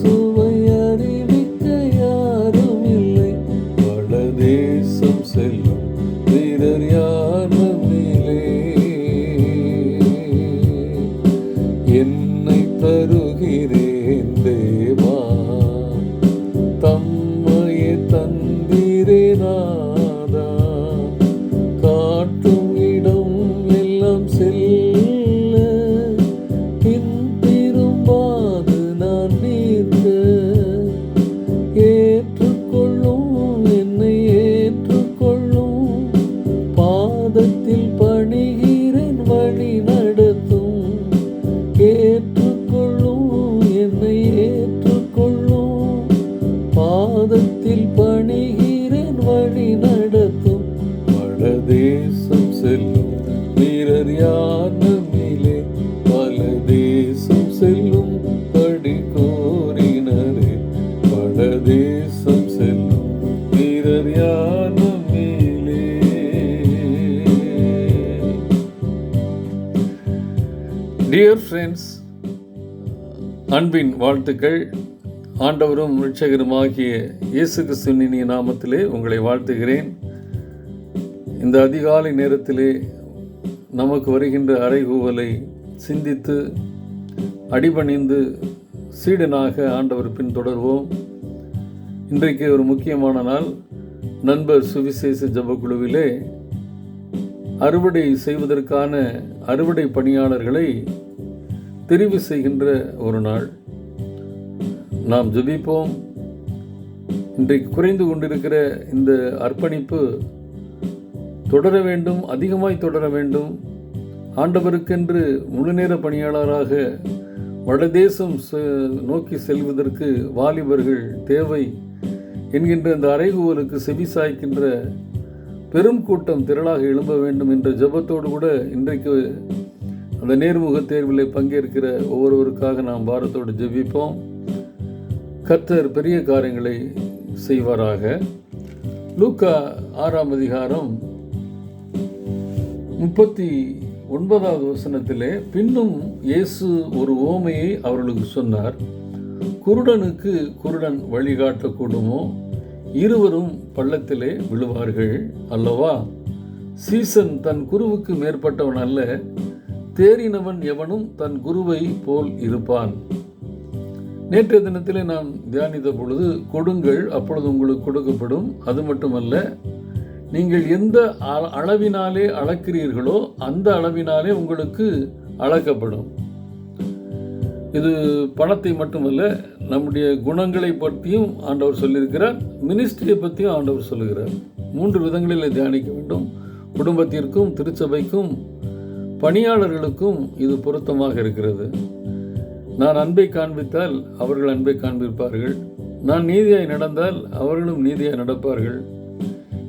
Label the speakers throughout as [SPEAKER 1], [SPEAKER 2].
[SPEAKER 1] 所谓 பாதத்தில் பணிகிறேன் வழி நடத்தும். வடதேசம் செல்லும் வீரர் யார் நம்மிலே பல தேசம் செல்லும் படி கோரினரே. வடதேசம் செல்லும் வீரர் யார் நம்மிலே டியர் ஃப்ரெண்ட்ஸ் அன்பின் வாழ்த்துக்கள். ஆண்டவரும் ரட்சகருமாகிய இயேசு கிறிஸ்துவின் நாமத்திலே உங்களை வாழ்த்துகிறேன். இந்த அதிகாலை நேரத்திலே நமக்கு வருகின்ற அறைகூவலை சிந்தித்து அடிபணிந்து சீடனாக ஆண்டவர் பின்தொடர்வோம். இன்றைக்கு ஒரு முக்கியமான நாள். நண்பர் சுவிசேஷ ஜபக்குழுவிலே அறுவடை செய்வதற்கான அறுவடை பணியாளர்களை தெரிவு செய்கின்ற ஒரு நாள். நாம் ஜெபிப்போம். இன்றைக்கு குறைந்து கொண்டிருக்கிற இந்த அர்ப்பணிப்பு தொடர வேண்டும் அதிகமாய் தொடர வேண்டும். ஆண்டவருக்கென்று முழுநேர பணியாளராக வடதேசம் நோக்கி செல்வதற்கு வாலிபர்கள் தேவை என்கின்ற இந்த அறைகூவலுக்கு செவி சாய்க்கின்ற பெரும் கூட்டம் திரளாக எழும்ப வேண்டும் என்ற ஜெபத்தோடு கூட இன்றைக்கு அந்த நேர்முக தேர்வில் பங்கேற்கிற ஒவ்வொருவருக்காக நாம் பாரத்தோடு ஜெபிப்போம். கர்த்தர் பெரிய காரியங்களை செய்வாராக. லூக்கா ஆறாம் அதிகாரம் முப்பத்தி ஒன்பதாவது வசனத்திலே பின்னும் இயேசு ஒரு ஓமையை அவர்களுக்கு சொன்னார். குருடனுக்கு குருடன் வழிகாட்டக்கூடுமோ? இருவரும் பள்ளத்திலே விழுவார்கள் அல்லவா? சீசன் தன் குருவுக்கு மேற்பட்டவன் அல்ல தேறினவன் எவனும் தன் குருவை போல் இருப்பான். நேற்றைய தினத்திலே நாம் தியானித்த பொழுது கொடுங்கள் அப்பொழுது உங்களுக்கு கொடுக்கப்படும். அது மட்டுமல்ல நீங்கள் எந்த அளவினாலே அளக்கிறீர்களோ அந்த அளவினாலே உங்களுக்கு அளக்கப்படும். இது பணத்தை மட்டுமல்ல நம்முடைய குணங்களை பற்றியும் ஆண்டவர் சொல்லியிருக்கிறார். மினிஸ்ட்ரியை பற்றியும் ஆண்டவர் சொல்லுகிறார். மூன்று விதங்களில் தியானிக்க வேண்டும். குடும்பத்திற்கும் திருச்சபைக்கும் பணியாளர்களுக்கும் இது பொருத்தமாக இருக்கிறது. நான் அன்பை காண்பித்தால் அவர்கள் அன்பை காண்பிப்பார்கள். நான் நீதியாய் நடந்தால் அவர்களும் நீதியாய் நடப்பார்கள்.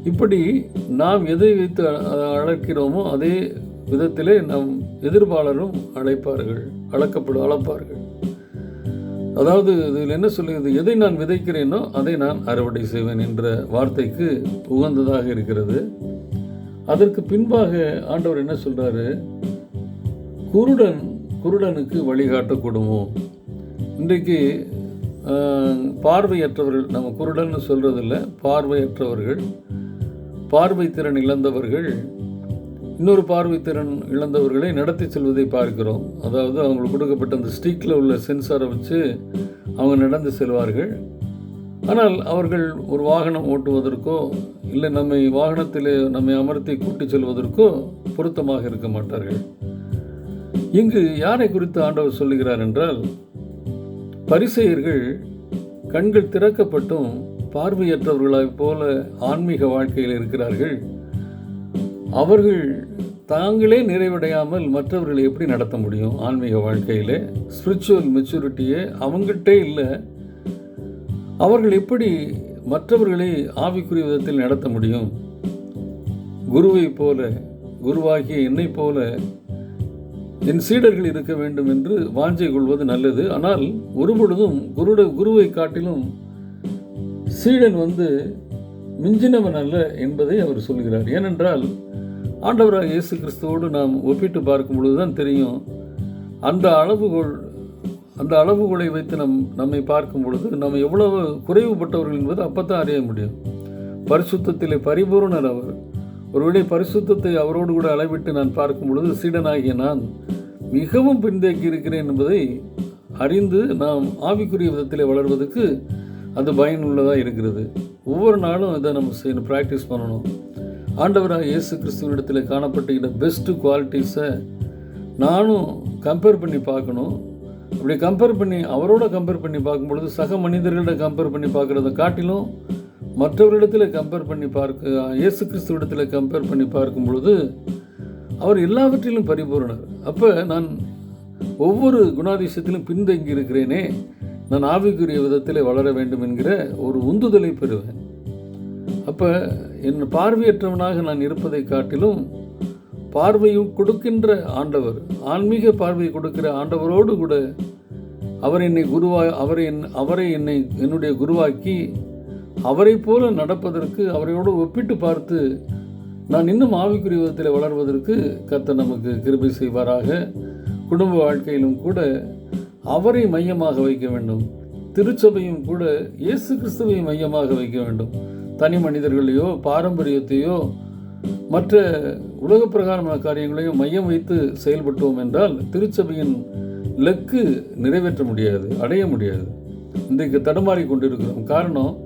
[SPEAKER 1] இப்படி நாம் எதை வைத்து அழைக்கிறோமோ அதே விதத்திலே நம் எதிர்ப்பாளரும் அழைப்பார்கள் அளக்கப்படும் அளப்பார்கள். அதாவது இதில் என்ன சொல்லுகிறது? எதை நான் விதைக்கிறேனோ அதை நான் அறுவடை செய்வேன் என்ற வார்த்தைக்கு உகந்ததாக இருக்கிறது. அதற்கு பின்பாக ஆண்டவர் என்ன சொல்கிறாரு குருடன் குருடனுக்கு வழிகாட்டக்கூடுமோ இன்றைக்கு பார்வையற்றவர்கள் நம்ம குருடன்னு சொல்கிறதில்ல பார்வையற்றவர்கள் பார்வை திறன் இழந்தவர்கள் இன்னொரு பார்வை திறன் இழந்தவர்களை நடத்தி செல்வதை பார்க்கிறோம். அதாவது அவங்களுக்கு கொடுக்கப்பட்ட அந்த ஸ்டிக்கில் உள்ள சென்சாரை வச்சு அவங்க நடந்து செல்வார்கள். ஆனால் அவர்கள் ஒரு வாகனம் ஓட்டுவதற்கோ இல்லை நம்மை வாகனத்தில் நம்மை அமர்த்தி கூட்டிச் செல்வதற்கோ பொருத்தமாக இருக்க மாட்டார்கள். இங்கு யாரை குறித்து ஆண்டவர் சொல்லுகிறார் என்றால் பரிசெயர்கள் கண்கள் திறக்கப்பட்டும் பார்வையற்றவர்களைப் போல ஆன்மீக வாழ்க்கையில் இருக்கிறார்கள். அவர்கள் தாங்களே நிறைவடையாமல் மற்றவர்களை எப்படி நடத்த முடியும்? ஆன்மீக வாழ்க்கையில் ஸ்பிரிச்சுவல் மெச்சூரிட்டியே அவங்ககிட்டே இல்லை. அவர்கள் எப்படி மற்றவர்களை ஆவிக்குரிய விதத்தில் நடத்த முடியும்? குருவை போல குருவாகிய என்னை போல என் சீடர்கள் இருக்க வேண்டும் என்று வாஞ்சை கொள்வது நல்லது. ஆனால் ஒருபொழுதும் குருட குருவை காட்டிலும் சீடன் வந்து மிஞ்சினவன் அல்ல என்பதை அவர் சொல்கிறார். ஏனென்றால் ஆண்டவராக இயேசு கிறிஸ்துவோடு நாம் ஒப்பிட்டு பார்க்கும் பொழுது தான் தெரியும். அந்த அளவுகோல் அந்த அளவுகோலை வைத்து நம் நம்மை பார்க்கும் பொழுது நம்ம எவ்வளவு குறைவுபட்டவர்கள் என்பது அப்போ தான் அறிய முடியும். பரிசுத்தத்திலே பரிபூர்ணர் அவர். ஒருவேளை பரிசுத்தத்தை அவரோடு கூட அளவிட்டு நான் பார்க்கும் பொழுது சீடனாகிய நான் மிகவும் பின்தங்கி இருக்கிறேன் என்பதை அறிந்து நாம் ஆவிக்குரிய விதத்திலே வளர்வதற்கு அது பயனுள்ளதாக இருக்கிறது. ஒவ்வொரு நாளும் இதை நம்ம செய்யணும் ப்ராக்டிஸ் பண்ணணும். ஆண்டவராக இயேசு கிறிஸ்துவனிடத்தில் காணப்பட்டுகிற பெஸ்ட்டு குவாலிட்டிஸை நானும் கம்பேர் பண்ணி பார்க்கணும். அப்படி கம்பேர் பண்ணி அவரோட கம்பேர் பண்ணி பார்க்கும்பொழுது சக மனிதர்களிட கம்பேர் பண்ணி பார்க்குறத காட்டிலும் மற்றவரிடத்தில் கம்பேர் பண்ணி பார்க்க இயேசு கிறிஸ்துவிடத்தில் கம்பேர் பண்ணி பார்க்கும் பொழுது அவர் எல்லாவற்றிலும் பரிபூரணர். அப்போ நான் ஒவ்வொரு குணாதிசயத்திலும் பின்தங்கி இருக்கிறேனே நான் ஆவிக்குரிய விதத்தில் வளர வேண்டும் என்கிற ஒரு உந்துதலை பெறுவேன். அப்போ என் பார்வையற்றவனாக நான் இருப்பதை காட்டிலும் பார்வையும் கொடுக்கின்ற ஆண்டவர் ஆன்மீக பார்வையை கொடுக்கிற ஆண்டவரோடு கூட அவர் என்னை குருவா அவரை என் அவரை என்னை என்னுடைய குருவாக்கி அவரை போல நடப்பதற்கு அவரையோடு ஒப்பிட்டு பார்த்து நான் இன்னும் ஆவிக்குரிய விதத்தில் வளர்வதற்கு கர்த்தர் நமக்கு கிருபை செய்வாராக. குடும்ப வாழ்க்கையிலும் கூட அவரை மையமாக வைக்க வேண்டும். திருச்சபையும் கூட இயேசு கிறிஸ்துவை மையமாக வைக்க வேண்டும். தனி மனிதர்களையோ பாரம்பரியத்தையோ மற்ற உலக பிரகாரமான காரியங்களையும் மையம் வைத்து செயல்பட்டோம் என்றால் திருச்சபையின் லக்கு நிறைவேற்ற முடியாது அடைய முடியாது. இன்றைக்கு தடுமாறி கொண்டிருக்கிறோம். காரணம்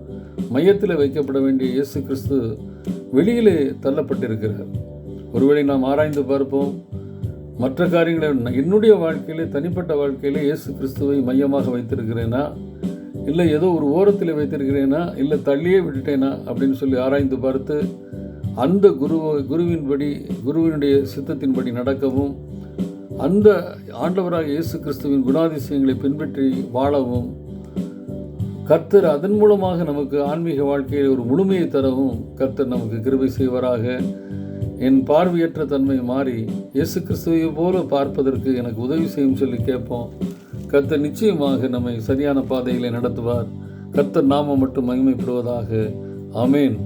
[SPEAKER 1] மையத்தில் வைக்கப்பட வேண்டிய இயேசு கிறிஸ்து வெளியிலே தள்ளப்பட்டிருக்கிறார். ஒருவேளை நாம் ஆராய்ந்து பார்ப்போம். மற்ற காரியங்களை என்னுடைய வாழ்க்கையிலே தனிப்பட்ட வாழ்க்கையிலே இயேசு கிறிஸ்துவை மையமாக வைத்திருக்கிறேனா? இல்லை ஏதோ ஒரு ஓரத்தில் வைத்திருக்கிறேனா? இல்லை தள்ளியே விட்டுட்டேனா? அப்படின்னு சொல்லி ஆராய்ந்து பார்த்து அந்த குரு குருவின்படி குருவினுடைய சித்தத்தின்படி நடக்கவும் அந்த ஆண்டவராக இயேசு கிறிஸ்துவின் குணாதிசயங்களை பின்பற்றி வாழவும் கர்த்தர் அதன் மூலமாக நமக்கு ஆன்மீக வாழ்க்கையில் ஒரு முழுமையை தரவும் கர்த்தர் நமக்கு கிருபை செய்வராக. என் பார்வையற்ற தன்மை மாறி இயேசு கிறிஸ்துவை போல பார்ப்பதற்கு எனக்கு உதவி செய்யும் சொல்லி கேட்போம். கர்த்தர் நிச்சயமாக நம்மை சரியான பாதையிலே நடத்துவார். கர்த்தர் நாம மட்டும் மகிமைப்படுவதாக. அமேன்